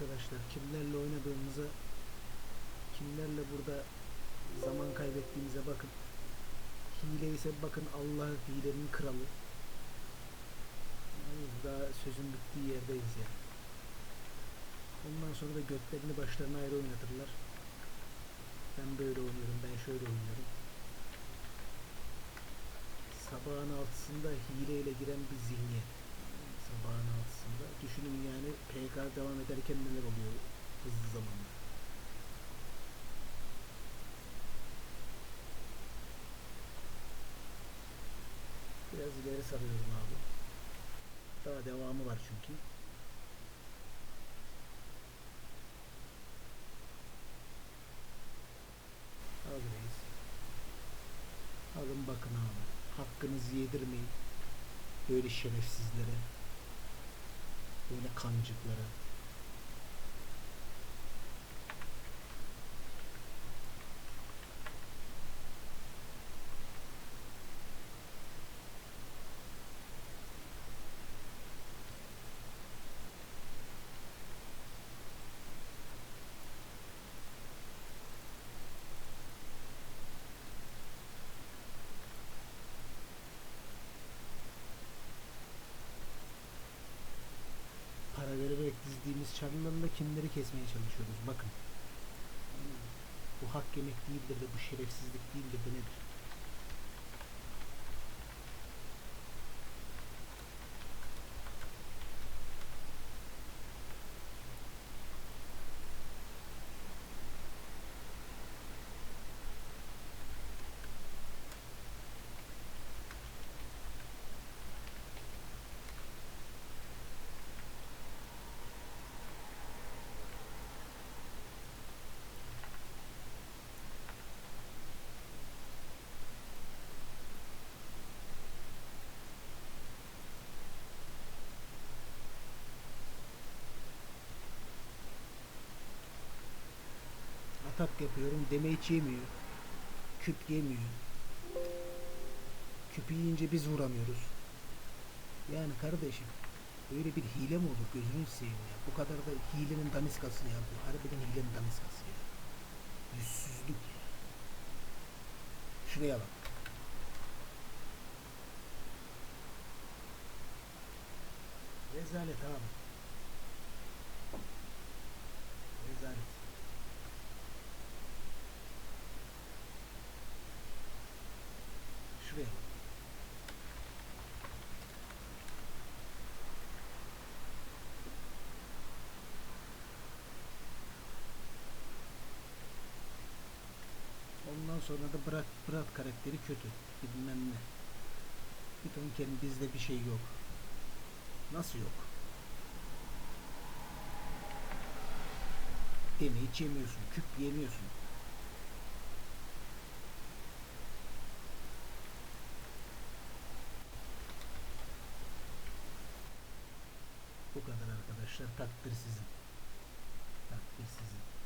Arkadaşlar kimlerle oynadığımıza kimlerle burada zaman kaybettiğimize bakın. Hile ise bakın Allah hilenin kralı. Yani daha sözün bittiği yerdeyiz yani. Ondan sonra da götlerini başlarına ayrı oynatırlar. Ben böyle oynuyorum, ben şöyle oynuyorum. Sabahın altısında hileyle giren bir zihniyet. Sabahın altısında. Düşünün yani PK devam ederken neler oluyor hızlı zamanda. Biraz ileri sarıyorum abi. Daha devamı var çünkü. Al reis. Alın bakın abi. Hakkınızı yedirmeyin. Böyle şerefsizlere. Böyle kancıklara. Dizdiğimiz çarlarla kimleri kesmeye çalışıyoruz. Bakın. Bu hak yemek değildir de bu şerefsizlik değildir de nedir? Atak yapıyorum. Demeç yemiyor. Küp yemiyor. Küpü yiyince biz vuramıyoruz. Yani kardeşim böyle bir hile mi olur gözünü seveyim ya. Bu kadar da hilenin daniskası ya bu. Harbiden hilenin daniskası ya. Yüzsüzlük ya. Şuraya bak. Rezalet abi. Rezalet. Şuraya bak. Ondan sonra da Bırak Bırak karakteri kötü. Bilmem ne. Bir ton bizde bir şey yok. Nasıl yok? Demeyi hiç yemiyorsun. Küp yemiyorsun. Bu kadar arkadaşlar. Takdir sizin. Takdir sizin.